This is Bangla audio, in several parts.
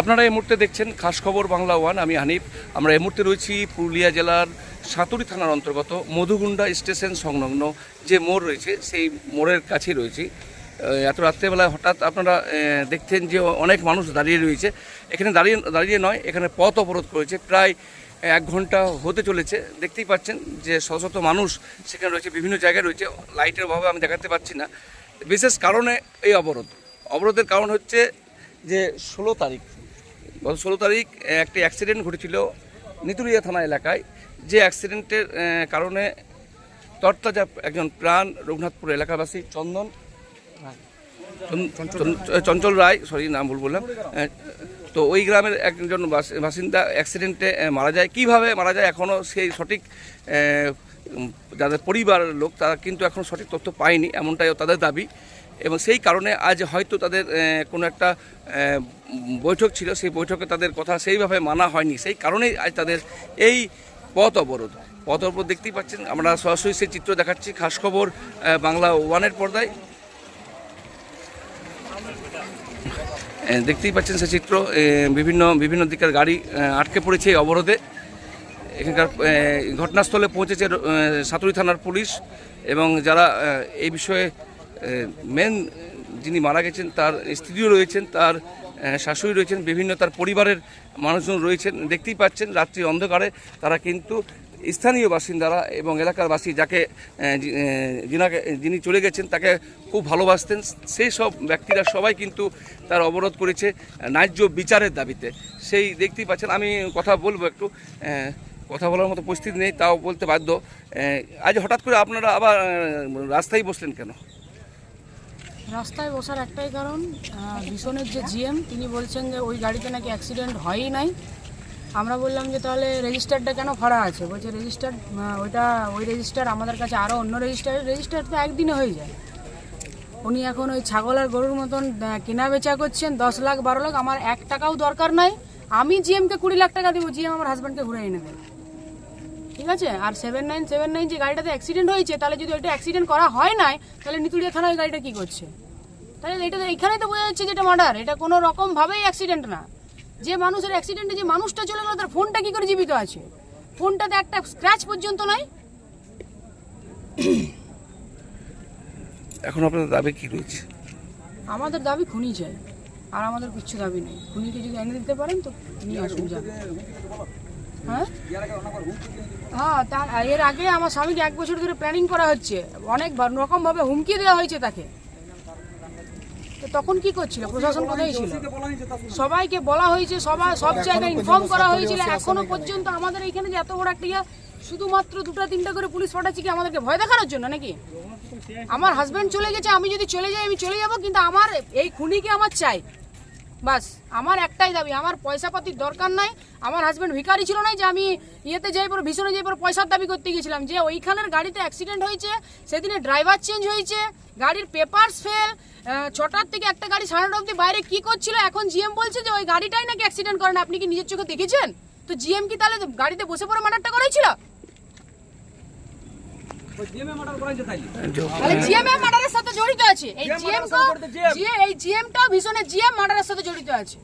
আপনারা এই মুহূর্তে দেখছেন খাস খবর বাংলা ওয়ান, আমি হানিফ। আমরা এই মুহূর্তে রয়েছি পুরুলিয়া জেলার সাঁতুরি থানার অন্তর্গত মধুগুন্ডা স্টেশন সংলগ্ন যে মোড় রয়েছে, সেই মোড়ের কাছেই রয়েছি। এত রাত্রেবেলায় হঠাৎ আপনারা দেখছেন যে অনেক মানুষ দাঁড়িয়ে রয়েছে। এখানে দাঁড়িয়ে দাঁড়িয়ে নয়, এখানে পথ অবরোধ করেছে। প্রায় এক ঘণ্টা হতে চলেছে। দেখতেই পাচ্ছেন যে শত শত মানুষ সেখানে রয়েছে, বিভিন্ন জায়গায় রয়েছে। লাইটের অভাবে আমি দেখাতে পাচ্ছি না। বিশেষ কারণে এই অবরোধ। অবরোধের কারণ হচ্ছে যে ষোলো তারিখ। গত ষোলো তারিখ একটি অ্যাক্সিডেন্ট ঘটেছিল নিতুরিয়া থানা এলাকায়। যে অ্যাক্সিডেন্টের কারণে তরতাজা একজন প্রাণ রঘুনাথপুর এলাকাবাসী চন্দন চন- চন- চঞ্চল রায় সরি নাম ভুল বললাম তো ওই গ্রামের একজন বাস- বাসিন্দা অ্যাক্সিডেন্টে মারা যায়। কীভাবে মারা যায় এখনও সেই সঠিক যাদের পরিবার লোক তারা কিন্তু এখন সঠিক তথ্য পায়নি এমনটাই তাদের দাবি। এবং সেই কারণে আজ হয়তো তাদের কোনো একটা বৈঠক ছিল, সেই বৈঠকে তাদের কথা সেইভাবে মানা হয়নি। সেই কারণেই আজ তাদের এই পথ অবরোধ। পথ অবরোধ দেখতেই পাচ্ছেন, আমরা সরাসরি সেই চিত্র দেখাচ্ছি খাস খবর বাংলা ওয়ানের পর্দায়। দেখতেই পাচ্ছেন সে চিত্র বিভিন্ন বিভিন্ন দিকের গাড়ি আটকে পড়েছে এই অবরোধে। এখানকার ঘটনাস্থলে পৌঁছেছে সাতুরি থানার পুলিশ এবং যারা এই বিষয়ে মেন যিনি মারা গেছেন, তার স্ত্রীও রয়েছেন, তার শাশুড়ি রয়েছেন, বিভিন্ন তার পরিবারের মানুষজন রয়েছেন। দেখতেই পাচ্ছেন, রাত্রি অন্ধকারে তারা কিন্তু স্থানীয় বাসিন্দারা এবং এলাকার বাসী যাকে যিনাকে, যিনি চলে গেছেন, তাকে খুব ভালোবাসতেন। সেই সব ব্যক্তিরা সবাই কিন্তু তার অবরোধ করেছে ন্যায্য বিচারের দাবিতে। সেই দেখতেই পাচ্ছেন, আমি কথা বলব একটু কথা বলার মতো পরিস্থিতি নেই, তাও বলতে বাধ্য। আজ হঠাৎ করে আপনারা আবার রাস্তায় বসলেন কেন? রাস্তায় বসার একটাই কারণ ভীষণের যে জিএম, তিনি বলছেন যে ওই গাড়িতে নাকি অ্যাক্সিডেন্ট হয়ই নাই। আমরা বললাম যে তাহলে রেজিস্টারটা কেন ফাড়া আছে? বলছে রেজিস্টার ওইটা, ওই রেজিস্টার আমাদের কাছে আরও অন্য রেজিস্টার রেজিস্টার তো একদিনে হয়ে যায়। উনি এখন ওই ছাগল আর গরুর মতন কেনা বেচা করছেন, দশ লাখ, বারো লাখ, আমার এক টাকাও দরকার নাই। আমি জিএমকে কুড়ি লাখ টাকা দেবো, জিএম আমার হাজব্যান্ডকে ঘুরে এনে দেবে ঠিক আছে? আর সেভেন নাইন সেভেন নাইন যে গাড়িটাতে অ্যাক্সিডেন্ট হয়েছে তাহলে যদি ওইটা অ্যাক্সিডেন্ট করা হয় নাই তাহলে নিতুড়িয়া থানায় গাড়িটা কী করছে? তাহলে এটা তো এখানেই তো বোঝা যাচ্ছে যে এটা মার্ডার এটা কোনো রকমভাবেই অ্যাক্সিডেন্ট না। যে মানুষের অ্যাক্সিডেন্টে যে মানুষটা চলে গেল তার ফোনটা কী করে জীবিত আছে? ফোনটাতে একটা স্ক্র্যাচ পর্যন্ত নাই? এখন আপনাদের দাবি কী রয়েছে? আমাদের দাবি খুনি চাই আর আমাদের কিচ্ছু দাবি নেই। খুনিকে যদি এনে দিতে পারেন তো নিয়ে আসুন যান। হ্যাঁ? হ্যাঁ এর আগে আমার স্বামীকে এক বছর ধরে প্ল্যানিং করা হচ্ছে। অনেক রকমভাবে হুমকি দেওয়া হয়েছে তাকে। তো তখন কি করছিল? প্রশাসন কোথায় ছিল? সবাইকে বলা হয়েছে সবাই সব জায়গায় ইনফর্ম করা হয়েছিল। এখনও পর্যন্ত আমাদের এখানে যে এত বড় একটা ইয়া, শুধুমাত্র দুটা তিনটা করে পুলিশ পাঠাচ্ছি কি আমাদেরকে ভয় দেখানোর জন্য নাকি? আমার হাজব্যান্ড চলে গেছে, আমি যদি চলে যাই, আমি চলে যাব, কিন্তু আমার এই খুনিকে আমার চাই। বাস, আমার একটাই দাবি, আমার পয়সা পাতির দরকার নাই, আমার হাজব্যান্ড ভিখারি ছিল না যে আমি ইয়েতে যাই পরে, ভীষণে যাই পরে পয়সার দাবি করতে গেছিলাম যে ওইখানের গাড়িতে অ্যাক্সিডেন্ট হয়েছে, সেদিনে ড্রাইভার চেঞ্জ হয়েছে, গাড়ির পেপারস ফেল ছটার থেকে একটা গাড়ি সাড়ে নটা অব্দি বাইরে কী করছিল? এখন জিএম বলছে যে ওই গাড়িটাই নাকি অ্যাক্সিডেন্ট করেন আপনি কি নিজের চোখে দেখেছেন? তো জিএম কি তাহলে গাড়িতে বসে পড়ে মার্ডারটা করেছিল তাহলে জিএম এর মার্ডারের সাথে জড়িত আছে। এই জিএম কো জিএ এই জিএমটা ভীষণের জিএম মার্ডারের সাথে জড়িত আছে।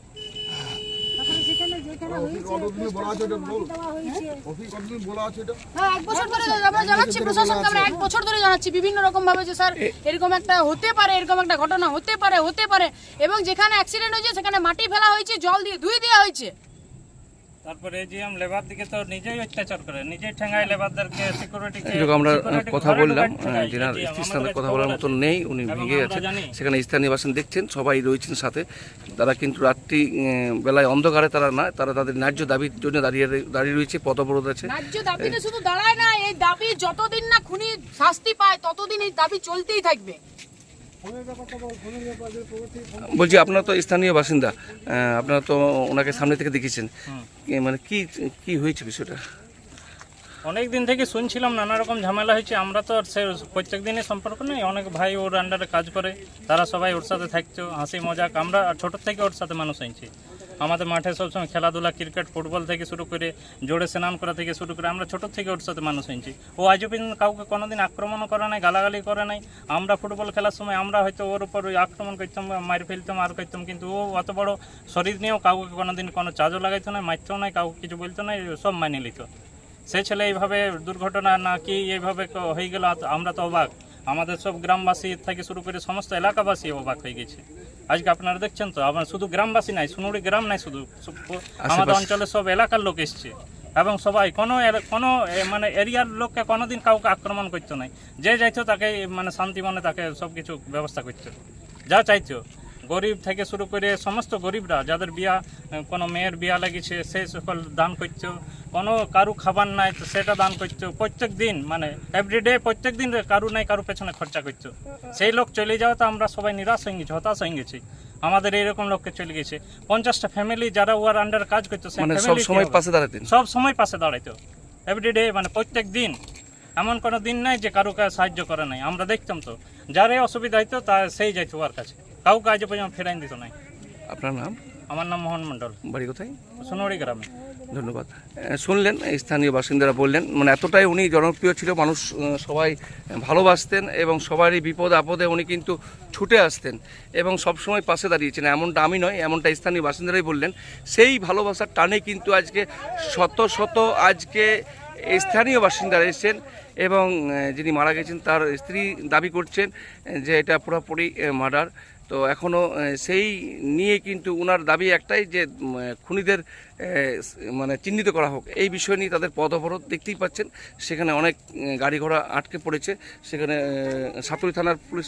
হ্যাঁ? এক বছর আমরা জানাচ্ছি প্রশাসনকে আমরা এক বছর ধরে জানাচ্ছি। বিভিন্ন রকম ভাবে যে স্যার এরকম একটা হতে পারে এরকম একটা ঘটনা হতে পারে হতে পারে। এবং যেখানে অ্যাক্সিডেন্ট হয়েছে সেখানে মাটি ফেলা হয়েছে জল দিয়ে ধুয়ে দেওয়া হয়েছে। তারপরে এজিএম লেবার দিকে তো নিজেই অত্যাচার করে নিজেই ঠেঙ্গায় লেবারদেরকে সিকিউরিটি এরকম আমরা কথা বললাম যেনার স্ত্রীর কথা বলার মতন নেই উনি ভেঙে গেছেন। সেখানে স্থানীয় বাসিন্দা দেখছেন সবাই রয়েছেন সাথে। তারা কিন্তু রাত্রি বেলায় অন্ধকারে তারা না তারা তাদের ন্যায্য দাবির জন্য দাঁড়িয়ে দাঁড়িয়ে রয়েছে পথ অবরোধ আছে। ন্যায্য দাবিতে শুধু দাঁড়ায় না এই দাবি যতদিন না খুনি শাস্তি পায় ততদিন এই দাবি চলতেই থাকবে। বলছি আপনারা তো স্থানীয় বাসিন্দা। আপনারা তো ওনাকে সামনে থেকে দেখেছেন। মানে কি কি হয়েছে বিষয়টা? অনেক দিন থেকে শুনছিলাম নানা রকম ঝামেলা হয়েছে। আমরা তো সে প্রত্যেক দিনের সম্পর্ক নেই। অনেক ভাই ওর আন্ডারে কাজ করে তারা সবাই ওর সাথে থাকতো হাসি মজাক। আমরা ছোটোর থেকে ওর সাথে মানুষ হয়েছি। আমাদের মাঠে সবসময় খেলাধুলা, ক্রিকেট, ফুটবল থেকে শুরু করে জোরে স্নান করা থেকে শুরু করে আমরা ছোট থেকে ওর সাথে মানুষ হয়েছি। ও আজও পর্যন্ত কাউকে কোনোদিন আক্রমণও করে নাই, গালাগালি করে নাই। আমরা ফুটবল খেলার সময় আমরা হয়তো ওর উপর ওই আক্রমণ করতাম, মার ফেলতাম, আর করতাম, কিন্তু ও অত বড় শরীর নিয়েও কাউকে কোনোদিন কোনো চার্জও লাগাইতো না, মারতেও নাই, কাউকে কিছু বলতো না, সব মানিয়ে নিত। সে ছেলে এইভাবে দুর্ঘটনা না কি এইভাবে হয়ে গেল আমরা তো অবাক। আমাদের সব গ্রামবাসী থেকে শুরু করে সমস্ত এলাকাবাসী অবাক হয়ে গেছে। আজকে আপনারা দেখছেন তো আমার শুধু গ্রামবাসী নাই সোনুরি গ্রাম নাই শুধু আমাদের অঞ্চলের সব এলাকার লোক এসছে। এবং সবাই কোনো কোনো মানে এরিয়ার লোককে কোনোদিন কাউকে আক্রমণ করতো নাই। যে যাইতো তাকে মানে শান্তি মনে তাকে সব কিছু ব্যবস্থা করতো। যা চাইতো। গরিব থেকে শুরু করে সমস্ত গরিবরা যাদের বিয়া কোনো মেয়ের বিয়া লাগিছে সেই সকল দান করছ। কোনো কারু খাবার নাই তো সেটা দান করছ। প্রত্যেক দিন মানে এভরিডে প্রত্যেক দিন কারু নাই কারু পেছনে খরচা করছ। সেই লোক চলে যাওয়া তো আমরা সবাই নিরাশ হয়ে গেছি হতাশ হয়ে গেছি। আমাদের এইরকম লোককে চলে গেছে। পঞ্চাশটা ফ্যামিলি যারা ওয়ার আন্ডার কাজ করতো মানে সব সময় পাশে দাঁড়াতেন? সব সময় পাশে দাঁড়াইতো। এভরিডে মানে প্রত্যেক দিন। এমন কোনো দিন নাই যে কারুকে সাহায্য করে নাই। আমরা দেখতাম তো যারে অসুবিধা হইতো তা সেই যাইতো ওর কাছে। কাউকে আজ পর্যন্ত ফেরাই দিত নাই? আপনার নাম? আমার নাম মোহন মণ্ডল। বাড়ি কোথায়? সোনড়ি গ্রামে। ধন্যবাদ। শুনলেন স্থানীয় বাসিন্দারা বললেন মানে এতটাই উনি জনপ্রিয় ছিল মানুষ সবাই ভালোবাসতেন এবং সবারই বিপদ আপদে উনি কিন্তু ছুটে আসতেন এবং সবসময় পাশে দাঁড়িয়েছেন। এমনটা আমি নয় এমনটা স্থানীয় বাসিন্দারাই বললেন। সেই ভালোবাসার টানে কিন্তু আজকে শত শত আজকে স্থানীয় বাসিন্দারা এসেছেন এবং যিনি মারা গেছেন তার স্ত্রী দাবি করছেন যে এটা পুরোপুরি মার্ডার। তো এখনও সেই নিয়ে কিন্তু ওনার দাবি একটাই যে খুনিদের মানে চিহ্নিত করা হোক। এই বিষয় নিয়ে তাদের পথ অবরোধ দেখতেই পাচ্ছেন। সেখানে অনেক গাড়ি ঘোড়া আটকে পড়েছে। সেখানে সাতুরি থানার পুলিশ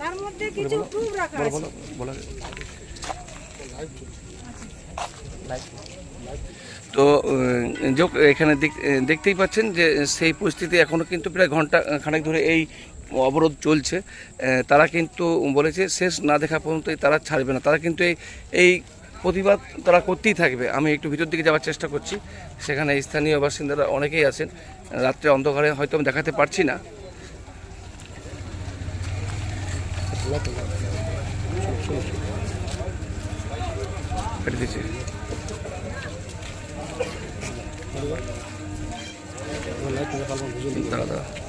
তার মধ্যে কিছু রাখা আছে। তো যোগ এখানে দেখতেই পাচ্ছেন যে সেই পরিস্থিতি এখনও কিন্তু প্রায় ঘণ্টা খানেক ধরে এই অবরোধ চলছে তারা কিন্তু বলেছে শেষ না দেখা পর্যন্ত তারা ছাড়বে না। তারা কিন্তু এই এই প্রতিবাদ তারা করতেই থাকবে। আমি একটু ভিতর দিকে যাওয়ার চেষ্টা করছি। সেখানে স্থানীয় বাসিন্দারা অনেকেই আছেন। রাত্রে অন্ধকারে হয়তো আমি দেখাতে পারছি না। দাঁড়া।